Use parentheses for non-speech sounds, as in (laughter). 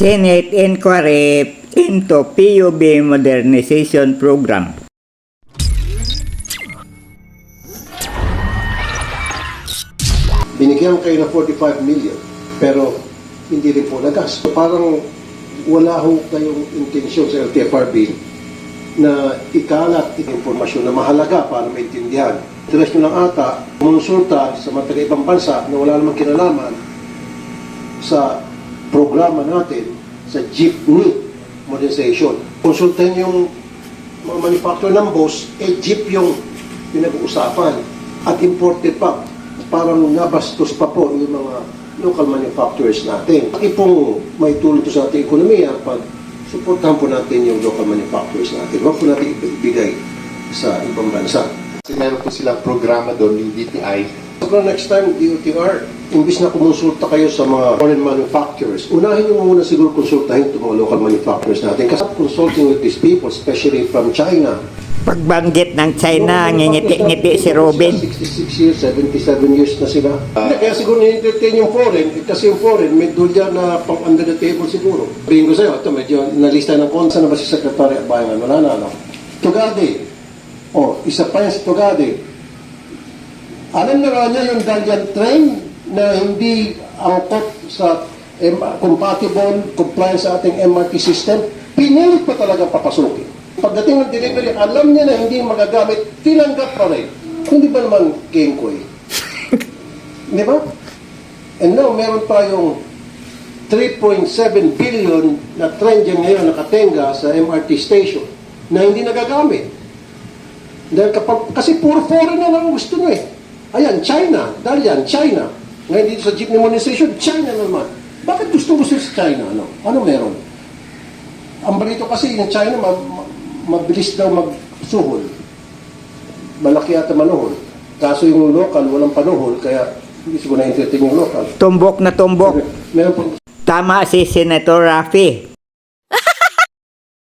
Senate inquiry into PUB modernization program. binigyan kayo ng 45 million, pero hindi rin po nagas. So, parang wala ho kayong intensyon sa LTFRB na ikalat ang impormasyon na mahalaga para maintindihan. Interes nyo lang ata, kumonsulta sa mga taga-ibang bansa na wala namang kinalaman sa programa natin sa jeepney modernization. Konsultahin yung mga manufacturer ng boss, eh jeep yung pinag-uusapan at imported pa. Parang nabastos pa po yung mga local manufacturers natin. Laki pong may tulong to sa ating ekonomiya pag suportahan po natin yung local manufacturers natin. Huwag po natin ibigay sa ibang bansa. Kasi meron po silang programa doon, yung DTI. So next time, DOTR, imbis na kumonsulta kayo sa mga foreign manufacturers, unahin nyo muna siguro konsultahin itong mga local manufacturers natin. Kasi consulting with these people, especially from China, Pagbanggit ng China, ngingiti-ngiti si Robin. 66 years, 77 years na sila. Hindi, kaya siguro ni-entertain yung foreign, eh, kasi yung foreign, may dulya na pang under the table siguro. Sabihin ko sa'yo, ito medyo nalista ng konsa na ba si Secretary at Bayan? Wala na, no? Tugade. O, isa pa yan si Tugade. Alam na nga niya yung Dalian train na hindi angkot sa compatible compliance sa ating MRT system, pinilit pa talaga papasukin. Pagdating ng delivery, alam niya na hindi magagamit, tinanggap pa rin. Hindi ba naman kengkoy? (laughs) Di ba? And now, meron tayong 3.7 billion na trend dyan ngayon nakatenga sa MRT station na hindi nagagamit. Dahil kapag, kasi puro foreign na lang ang gusto nyo eh. Ayan, China. Dahil yan, China. Ngayon dito sa jeepney modernization, China naman. Bakit gusto gusto sa China? Ano, ano meron? Ang balito kasi yung China, ma- ma- mabilis daw magsuhol. Malaki ata manuhol. Kaso yung local, walang panuhol, kaya hindi siguro na-entertain yung local. Tumbok na tumbok. Meron po Tama si Senator Rafi.